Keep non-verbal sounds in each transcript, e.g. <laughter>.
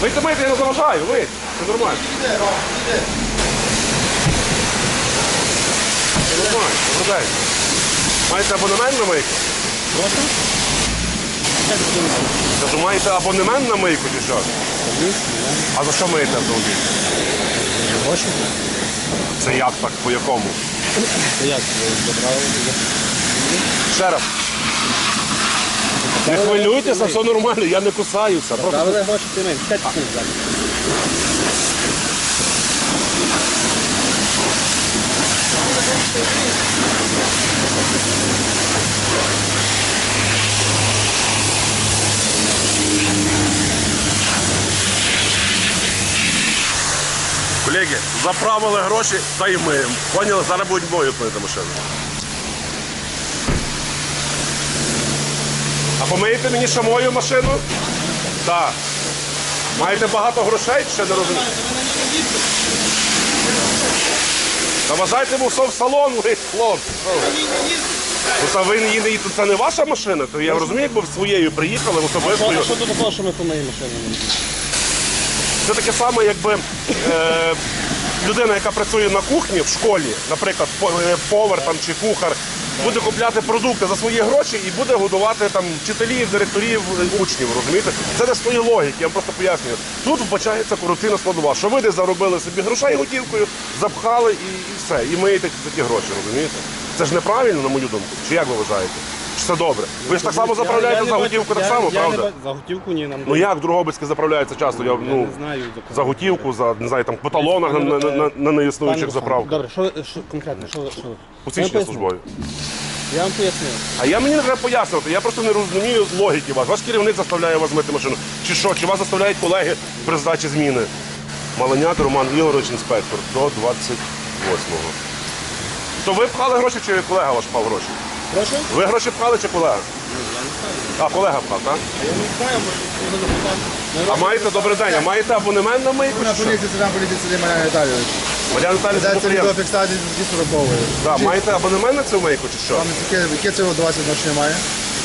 Вийти мийте, я не заважаю, вийти. Це нормально. Це нормально, добрий. Маєте абонемент на мийку? Прошу? Кажу, маєте абонемент на мийку чи що? А за що миєте автомобіль? Гроші? Це як так, по якому? Це як? Ви забрали? Ще раз. Не хвилюйтеся, все нормально, я не кусаюся. Просто Забрали гроші, ти мені. Скажіть, що не знаю. Колеги, заправили гроші, та й ми. Поняли, зараз будуть бою пити машину. А помиєте мені ще мою машину? Так. Маєте багато грошей, ще не розумієте? Та вважайте, бо все в салон, ви хлопці. ви? Ну, та ви її не це не ваша машина, то я розумію, ви своєю приїхали особистою. А що до такого, що ми помиємо машину? Це таке саме, якби е, людина, яка працює на кухні в школі, наприклад, по- е, повар там, чи кухар, буде купляти продукти за свої гроші і буде годувати там вчителів, директорів, учнів. Розумієте? Це не свої логіки, я вам просто пояснюю. Тут вбачається корупційна складова, що ви десь заробили собі грошей готівкою, запхали і, і все. І миєте за ті гроші, розумієте? Це ж неправильно, на мою думку. Чи як ви вважаєте? Це добре? Ви ж так само заправляєте за готівку, так само, правда? За готівку ні, нам Ну як в Другобицьке заправляється часто? Я, ну, не знаю. за готівку, за не знаю, там по талонах на, на, на, на неіснуючих заправках. Добре, що, що конкретно? Що, що? Посвідчення службові. Я вам поясню. А я мені не треба пояснювати, я просто не розумію логіки вас. Ваш керівник заставляє вас мити машину. Чи що? Чи вас заставляють колеги при здачі зміни? Маленят Роман Ігорович, інспектор, до 28-го. То ви пхали гроші, чи колега ваш пхав гроші? Прошу? Ви гроші пхали чи колега? А, колега пхав, так? Я не знаю, може, хто запитав. А маєте добрий день, а маєте абонемент на мийку? На що? поліції, сержант поліції Сергій Мар'ян Віталійович. Мар'яна Наталі, це Дається підприємство. відеофіксації з службової. Так, маєте абонемент на цю мийку чи що? Там яке, яке це до вас відношення має?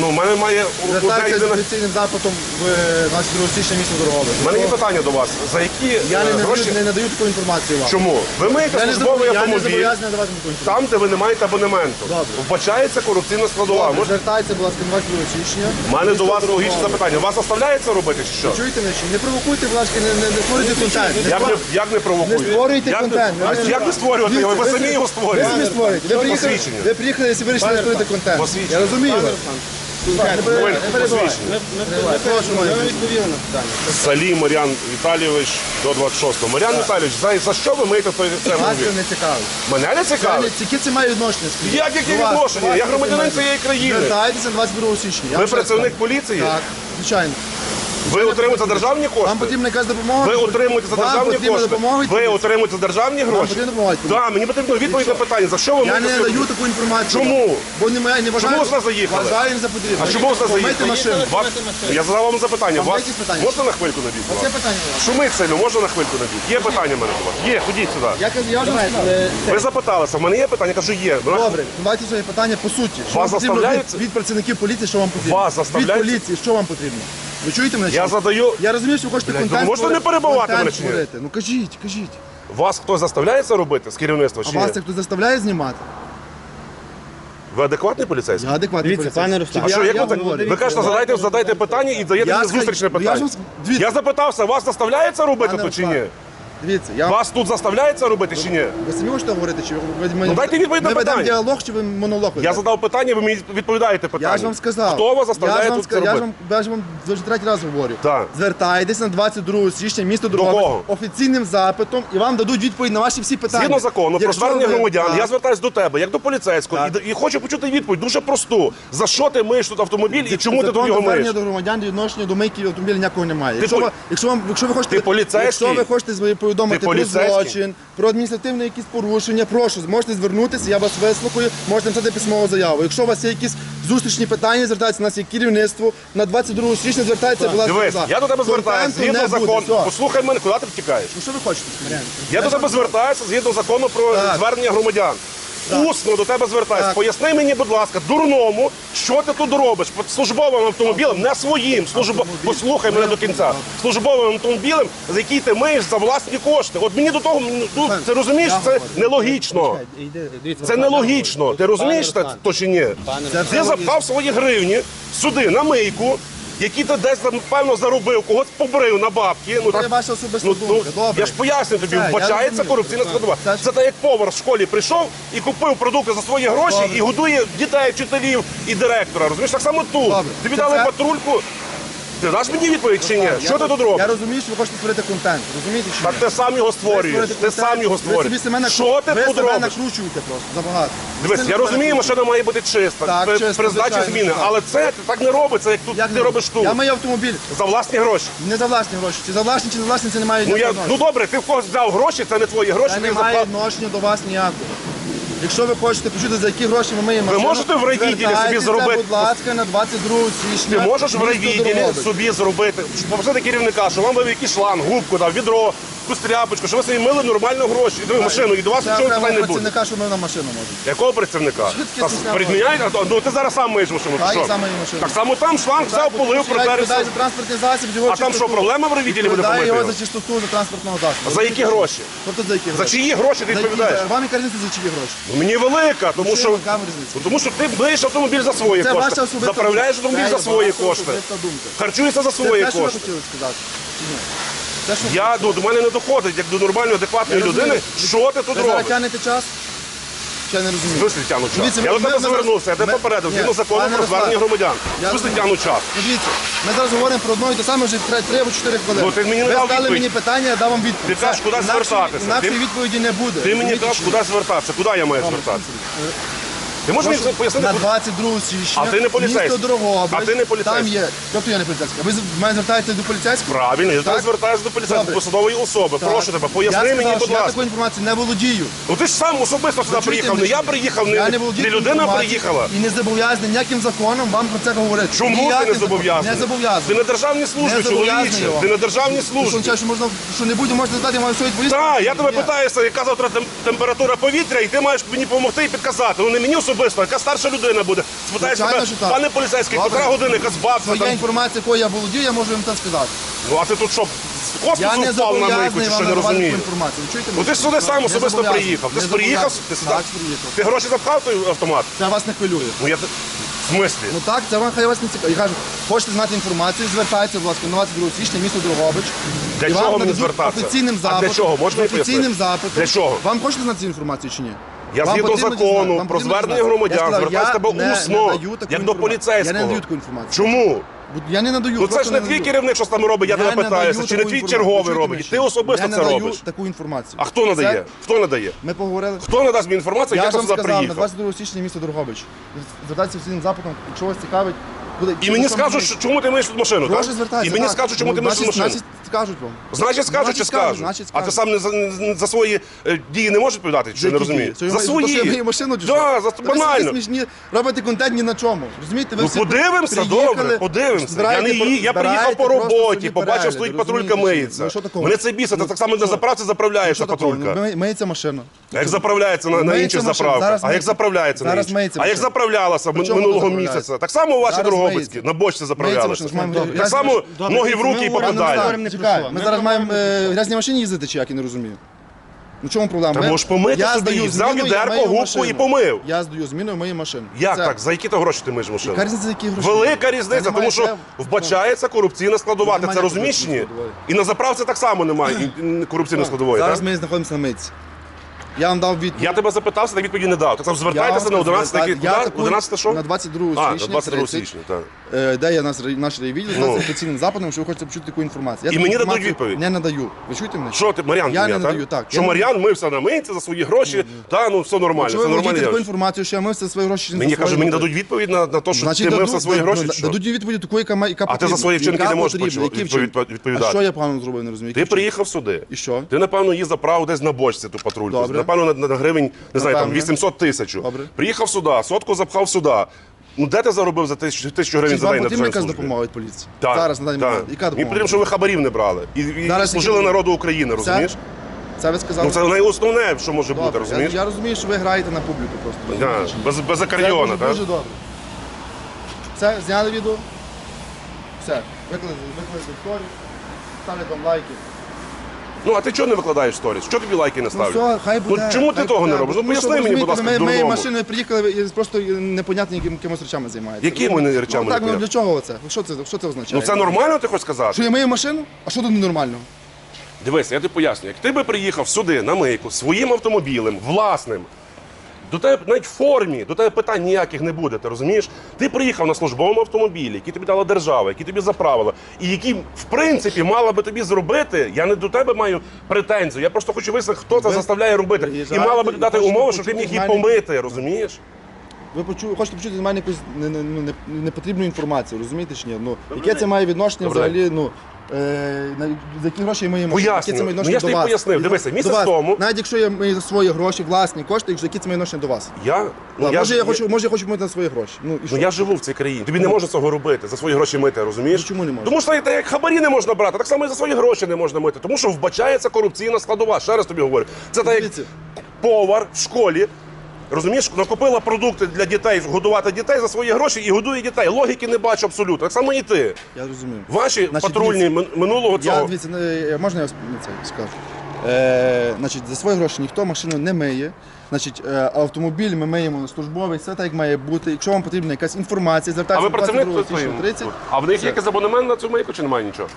Ну, в мене має одна Звертайтеся з єдина... офіційним запитом в е, 22 січня місто Дорогове. У мене є питання до вас. За які Я е, не надаю, не надаю таку інформацію вам. Чому? Ви маєте Я не, службовий я не автомобіль, зобов'язаний надавати таку інформацію. там, де ви не маєте абонементу. Добре. Вбачається корупційна складова. Добре, Може, Звертайтеся, будь ласка, 22 січня. У мене до вас логічне запитання. Вас заставляється робити чи що? Чуєте мене чи? Не провокуйте, будь ласка, не, не, не створюйте контент. Не Як не, створюйте. як не провокуєте? Не створюйте як контент. Не, а Ви- як не створювати його? Ви самі його Ви створюєте. самі створюєте. Ви приїхали, Посвідчення. ви приїхали і вирішили створити контент. Посвідчення. Я розумію вас. Салій Мар'ян Віталійович до 26-го. Мар'ян Віталійович, за, за що ви миєте той це це не цікавить. Мене не цікавить. Тільки це має відношення? скажіть? Як яке До вас, відношення? до Я громадянин цієї країни. Звертайтеся 22 січня. Я Ви вам працівник поліції? Так, звичайно. Ви отримуєте державні Вам кошти? потрібна якась допомога? Ви отримуєте за Вам державні потрібна кошти? допомога? Ви отримуєте за державні гроші? потрібна допомога? Так, мені потрібно відповідь на питання. За що ви Я не даю таку інформацію. Чому? Бо не, маю- не вважаю, Чому ви сюди заїхали? Вважаю не за потрібно. А чому ви Помийте машину. Вас... Я задав вам запитання. Вас... якісь питання? Можна на хвильку набіг? Оце питання у вас. Шумить сильно, можна на хвильку набіг? Є питання в мене до вас? Є, ходіть сюди. Я, кажу, я вже сказав. Ви запиталися, в мене є питання, кажу, є. Добре, давайте своє питання по суті. Що вам потрібно заставляють- від, від працівників поліції, що вам потрібно? Вас заставляють- Від поліції, що вам потрібно? Ви чуєте мене? Я ні? задаю. Я розумію, що ви хочете Блядь, контент ви можете створити- не перебивати контент мене чи ні? створити. Ну кажіть, кажіть. Вас хтось заставляє це робити з керівництва А чи вас це хтось заставляє знімати? Ви адекватний поліцейський? Я адекватний Дивіться, поліцейський. пане Руслан. А Я- що, як я ви, так- говорю. ви кажете, задайте, задайте питання і даєте мені зустрічне ну, я питання. Я запитався, вас заставляється робити Пане тут чи ні? Дивіться, я Вас тут заставляється робити чи ні? ви самі можете говорити, чи ви ми, Ну, дайте відповідь на ми ведемо питання. діалог, чи ви монолог Я ведете? задав питання, ви мені відповідаєте питання. Я ж вам сказав. Хто вас я заставляє ж вам тут це ска- я ж робити? вам, я ж вам вже третій раз говорю. Так. Звертайтеся на 22 січня місто кого? Офіційним запитом і вам дадуть відповідь на ваші всі питання. Згідно закону про Якщо звернення ви- громадян, Так. я звертаюся до тебе, як до поліцейського, Так. і, і хочу почути відповідь дуже просту. За що ти миєш тут автомобіль і чому ти Закон тут його про звернення миєш? до громадян відношення до мийки автомобіля ніякого немає. Якщо, полі- ви, якщо, вам, якщо ви хочете, Ти поліцейський? якщо ви хочете з- повідомити про злочин, про адміністративне якісь порушення, прошу, можете звернутися, я вас вислухаю, можете написати письмову заяву. Якщо у вас є якісь зустрічні питання, звертайтеся, у нас є керівництво. На 22 січня звертається будь ласка, Дивись, я до тебе звертаюся згідно закону. Послухай мене, куди ти втікаєш? Ну що ви хочете? Я до тебе звертаюся згідно закону про усно до тебе звертаюся. Поясни мені, будь ласка, дурному, що ти тут робиш? Під службовим автомобілем, не своїм. Службо... Послухай мене до кінця. Службовим автомобілем, за який ти миєш за власні кошти. От мені до того, ну, ти розумієш, це нелогічно. Це нелогічно. Ти розумієш то чи ні? Ти запхав свої гривні сюди, на мийку який то десь там, заробив, когось побрив на бабки. Ну, Це так, ваша особиста ну, ну думка. Добре. я ж поясню тобі, вбачається корупційна складова. Це Це, так як повар в школі прийшов і купив продукти за свої гроші Добре. і годує дітей, вчителів і директора. Розумієш, так само тут. Добре. Тобі Це дали це- патрульку, ти даш мені відповідь чи ні? Що ти тут Я розумію, що ви хочете створити контент. Розумієте, чи Так ти сам його створюєш. Ти сам його створюєш. Що ти тут Ви себе накручуєте просто забагато. Дивись, я розумію, що вона має бути чиста. Так, чисто, При здачі зміни. Але це так не робиться, як тут ти робиш тут. Я маю автомобіль. За власні гроші. Не за власні гроші. Чи за власні, чи не власні, це не має Ну ну добре, ти в когось взяв гроші, це не твої гроші, Це не їх має заплатив. відношення до вас ніякого. Якщо ви хочете почути, за які гроші ми маємо Ви можете в райвідділі собі зробити? будь ласка, на 22 січня. Ти можеш в місто собі зробити, попросити керівника, що вам дав якийсь шланг, губку, там, відро, якусь що ви самі мили нормально гроші. І машину, і до вас нічого не буде. працівника, що ми машину можемо. Якого працівника? Звідки ти ну ти зараз сам миєш машину. ти Хай що? машину. Так само там шланг, все полив, протерся. Відповідає транспортний засіб, його А там що, проблема в ревіділі буде Відповідає помити? його за чистоту за транспортного засобу. За які гроші? Тобто за які За чиї гроші ти відповідаєш? Вам і різниця за чиї гроші? Ну, мені велика, тому що, ну, тому що ти миєш автомобіль за свої кошти. Заправляєш автомобіль за свої кошти. Харчується думка. Харчуєшся за Це свої те, що ви кошти. сказати. Я ну, до мене не доходить, як до нормальної, адекватної людини. Що ти тут Ви зараз робиш? тягнете час? Я не розумію? смислі тягну час. Я до тебе ми- звернувся, я тебе попередив. Ні, Згідно закону про звернення громадян. В тягну час. Ну, дивіться, ми зараз говоримо про одно і те саме вже 3 або 4 хвилини. Ну, Ви дав стали мені питання, я дав вам відповідь. Ти кажеш, куди звертатися. Інакшої відповіді не буде. Ти мені кажеш, куди звертатися, куди я маю звертатися? Ти можеш мені пояснити? На 22 січня. А ти не поліцейський. Місто Дрогобич. А ти не поліцейський. Там є. Тобто я не поліцейський. Ви з- мене звертаєтесь до поліцейського? Правильно, я тебе звертаюся до поліцейського Добре. посадової особи. Так. Прошу тебе, поясни мені, будь ласка. Я ласка. такої інформації не володію. Ну ти ж сам особисто сюди приїхав. Не я приїхав, не, не людина приїхала. І не зобов'язаний ніяким законом вам про це говорити. Чому ти не зобов'язаний? Не Ти зобов'язаний. на державній службі, чоловіче. Ти на державній Ти тобто, службі. вважаєш, що можна що-небудь можна задати, маю свою відповісти? Так, я тебе Ні. питаюся, яка завтра температура повітря, і ти маєш мені допомогти і підказати. Ну не мені особисто особисто, яка старша людина буде. Спитаєш себе, пане поліцейський, Добре. котра година, яка збався Своя там. інформація, якою я володію, я можу їм це сказати. Ну а ти тут що, з Я впав на мийку, чи що не надавати розумію? Ну ти ж сюди сам особисто приїхав. Ти ж приїхав, ти Так, приїхав. Ти гроші запхав той автомат? Це вас не хвилює. Ну я. В смислі? Ну так, це вам хай вас не цікаво. Я кажу, хочете знати інформацію, звертайтеся, будь ласка, на 22 січня, місто Другобич. Для чого мені нададуть звертатися? Офіційним А для запитом. чого? Можна мені офіційним запитом. Для чого? Вам хочете знати цю інформацію чи ні? Я Вам згідно закону про звернення громадян сказав, звертаюся я до тебе не- не даю таку як до поліцейського. Я не надаю таку інформацію. Чому? Я не надаю. Ну це ж не твій керівник що там робить, я тебе питаюся, чи не твій черговий робить, ти особисто це Я не даю таку інформацію. А хто надає? Це- Хто надає? Ми поговорили. Хто надасть мені інформацію, Я як я вам сказав, на приїхав? 22 січня місто Дорогович. Звертайтеся всім запитом, чогось цікавить, і мені скажуть, чому ти миєш тут машину, так? І мені скажуть, чому ти миєш машину. Значить, скажуть вам. Значить, скажуть чи скажуть. Значить, А ти сам не за, свої е, дії не можеш відповідати, чи не Які розумієш? дії? Це За свою машину чи що? Да, за, ви смішні, робите контент ні на чому. Розумієте, ви ну, всі подивимося, добре, подивимося. Я, приїхав по роботі, побачив, стоїть патрулька миється. Ну. Мене це біса ти так само на заправці заправляється Що патрулька. Ну, миється машина. А Як заправляється на, інших машина, заправках? А як заправляється на Зараз інших? А як заправлялася минулого місяця? Так само у ваші Зараз обиски, на бочці заправлялися. Так само ноги в руки і попадає. Ми зараз маємо е, в грязній машині їздити, чи як я не розумію. Ну чому проблема? Та можеш помити собі, здаю взяв зміну, я відерку, губку і помив. Я здаю зміною моєї машини. Як так? За які то гроші ти миєш машину? Яка різниця, які гроші? Велика різниця, тому що вбачається корупційна корупційна складова. Ти це розумієш? ні? І на заправці так само немає і- <clears throat> корупційної складової. Зараз ми знаходимося на митці. Я вам дав відповідь. Я тебе запитався, ти відповіді не дав. Ти там звертайтеся на 11 я, я куди? такую 11 що? на 22 А, січня, 22 січня, так. Е, де є наш, наш райвідділ з Ну. запитом, що ви хочете почути таку інформацію. Я І мені дадуть відповідь? Не надаю. Ви чуєте мене? Що ти, Мар'ян, Я не даю, так. Що Я не- мився на мийці за свої гроші, та ну все нормально, Якщо ви це таку інформацію, що я мився свої гроші Мені свої кажуть, мені дадуть відповідь на, на те, що ти мився за свої ну, гроші. дадуть відповідь таку, яка має А ти за свої вчинки не можеш потрібна, відповідати. Що я погано зробив, не розумію. Ти приїхав сюди. І що? Ти, напевно, її заправив десь на бочці ту патрульку напевно, на, на гривень не знаю, там 800 тисяч. Приїхав сюди, сотку запхав сюди. Ну де ти заробив за тисячу, тисячу гривень за день на потрібна державній якась службі? допомога від поліції? Так, Зараз на даний так. момент. Яка Мені допомога? потрібно, щоб ви хабарів не брали. І, і Зараз служили які- народу України, розумієш? Це ви сказали. Ну це найосновне, що може бути, Добре. Я, розумієш? я розумію, що ви граєте на публіку просто. Да, без, без акордіона, Це дуже, так? Дуже добре. Все, зняли відео. Все. Викликали викликали Вікторію. Ставлять вам лайки. Ну а ти чого не викладаєш сторіс? Чого тобі лайки не Ну все, хай буде. Ну, чому ти хай того буде. не робиш? Ну поясни мені, будь ласка, ми, ми дурному. машиною приїхали і просто непонятно яким, якимось речами займається. Якими Ну, речами Ну, так, ну непонятно? для чого це? Що це, що це означає? Ну це нормально, ти хочеш сказати? Що я мою машину? А що тут ненормального? Дивись, я тобі поясню, як ти би приїхав сюди на мийку своїм автомобілем, власним, до тебе навіть в формі, до тебе питань ніяких не буде, ти розумієш? Ти приїхав на службовому автомобілі, який тобі дала держава, який тобі заправила, і які, в принципі, мала би тобі зробити. Я не до тебе маю претензію. Я просто хочу вияснити, хто це заставляє робити. І мала би дати умови, щоб ти міг її помити, розумієш? Ви почу... хочете почути з мене якусь не, не, ну, не, непотрібну інформацію, розумієте чи ні? Ну, яке це має відношення Добре. взагалі, ну, е, на, за які гроші я мию машину? Яке це має Ну, я ж тобі пояснив. Дивися, до місяць вас. тому- Навіть якщо я за свої гроші, власні кошти, які це має відношення до вас? Я, ну, я, може, я хочу, може, я хочу мити на свої гроші. Ну, і Ну я живу в цій країні. Тобі не можна цього робити, за свої гроші мити, розумієш? Ну, чому не можна? Тому що так як хабарі не можна брати, так само і за свої гроші не можна мити. Тому що вбачається корупційна складова. Ще раз тобі говорю. Це так як Дивіться. повар в школі. Розумієш, накопила продукти для дітей, годувати дітей за свої гроші і годує дітей. Логіки не бачу абсолютно. Так само і ти. Я розумію. Ваші Значить, патрульні мин- минулого Я, цього. дивіться, не- можна я це скажу? Е, значить, за свої гроші ніхто машину не миє. Значить, е, автомобіль ми миємо на службовий, все так як має бути. Якщо вам потрібна якась інформація, А звертайтеся ви працівник 22 січня 30. А в них є якийсь абонемент на цю мийку чи немає нічого?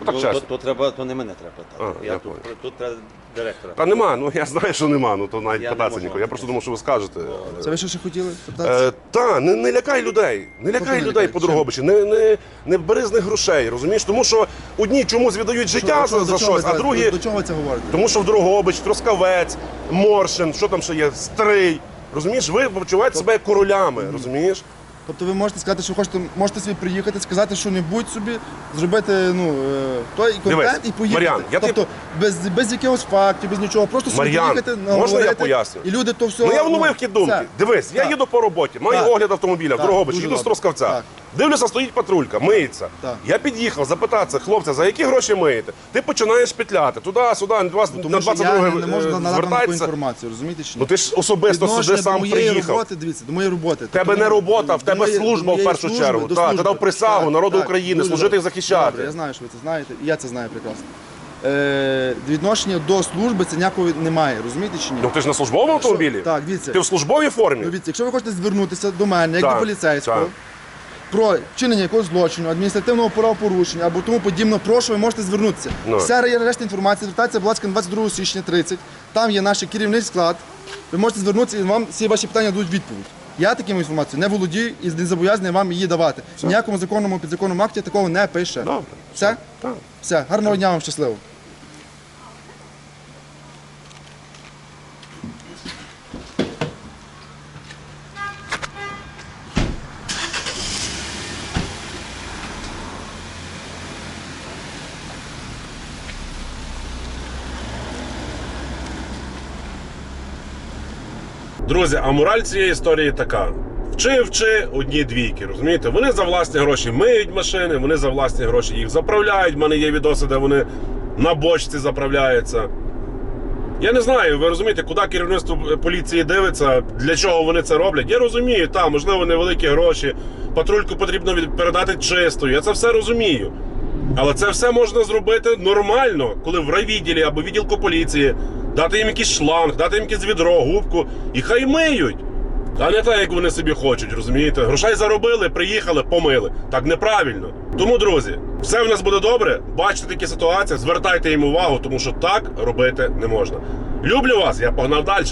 Ну, так То, чесно. то, то треба, то не мене треба питати. А, я я тут, понял. тут треба директора. Та нема, ну я знаю, що нема, ну то навіть Я не питатися можу нікого. Я просто думав, що ви скажете. Це ви що ще хотіли? Питатися? Е, та, не, не лякай людей. Не лякай не людей лякай? по Дрогобичі. Не, не, не бери з них грошей, розумієш? Тому що одні чомусь віддають життя Що- за, до за чого щось, ви а другі. До чого ви це говорите? Тому що в Дрогобич, Трускавець, Моршин, що там ще є, Стрий. Розумієш, ви почуваєте себе як королями, розумієш? Тобто ви можете сказати, що хочете, можете собі приїхати, сказати що-небудь собі, зробити ну, е, той контент Дивись, і поїхати. Мар'ян, я тобі- тобто без, без якогось фактів, без нічого, просто собі Мар'ян, приїхати, можна я наговорити, поясню? І люди то все... Ну я вловив ті думки. все. Дивись, я Так. їду по роботі, маю Так. огляд автомобіля в Так, Дрогобич, дуже їду з добре. Трускавця. Так. Дивлюся, стоїть патрулька, миється. Так. Я під'їхав запитатися, хлопця, за які гроші миєте? Ти починаєш петляти туди, сюди, на Тому на що 22 я не, не можу е, надати вам таку звертається. інформацію, розумієте? Чи ні? Ну ти ж особисто Відношення сюди до сам моєї приїхав. роботи, дивіться, до моєї роботи. В тебе Тобто, не робота, в тебе моєї- служба в першу служби, чергу. до Так, ти дав присягу народу так, України дуже служити і захищати. Добре, я знаю, що ви це знаєте, і я це знаю прекрасно. Е, відношення до служби це ніякого немає, розумієте чи ні? Ну ти ж на службовому автомобілі? Так, дивіться. Ти в службовій формі? Ну, дивіться, якщо ви хочете звернутися до мене, як Так, до поліцейського, так. Про вчинення якогось злочину, адміністративного правопорушення або тому подібне, прошу, ви можете звернутися. Ну. Вся ре- решта інформації звертається, будь ласка, на 22 січня 30. Там є наш керівний склад. Ви можете звернутися і вам всі ваші питання дадуть відповідь. Я таким інформацією не володію і не зобов'язаний вам її давати. В ніякому законному підзаконному акті такого не пише. Добре. Все? Так. Все, гарного дня вам щасливо. Друзі, а мораль цієї історії така. Вчи, вчи, одні двійки, розумієте? Вони за власні гроші миють машини, вони за власні гроші їх заправляють. У мене є відоси, де вони на бочці заправляються. Я не знаю, ви розумієте, куди керівництво поліції дивиться, для чого вони це роблять. Я розумію, так, можливо, невеликі гроші, патрульку потрібно передати чистою. Я це все розумію. Але це все можна зробити нормально, коли в райвідділі або відділку поліції дати їм якийсь шланг, дати їм якесь відро, губку, і хай миють. А не так, як вони собі хочуть, розумієте? Грошей заробили, приїхали, помили. Так неправильно. Тому, друзі, все в нас буде добре. Бачите такі ситуації, звертайте їм увагу, тому що так робити не можна. Люблю вас, я погнав далі.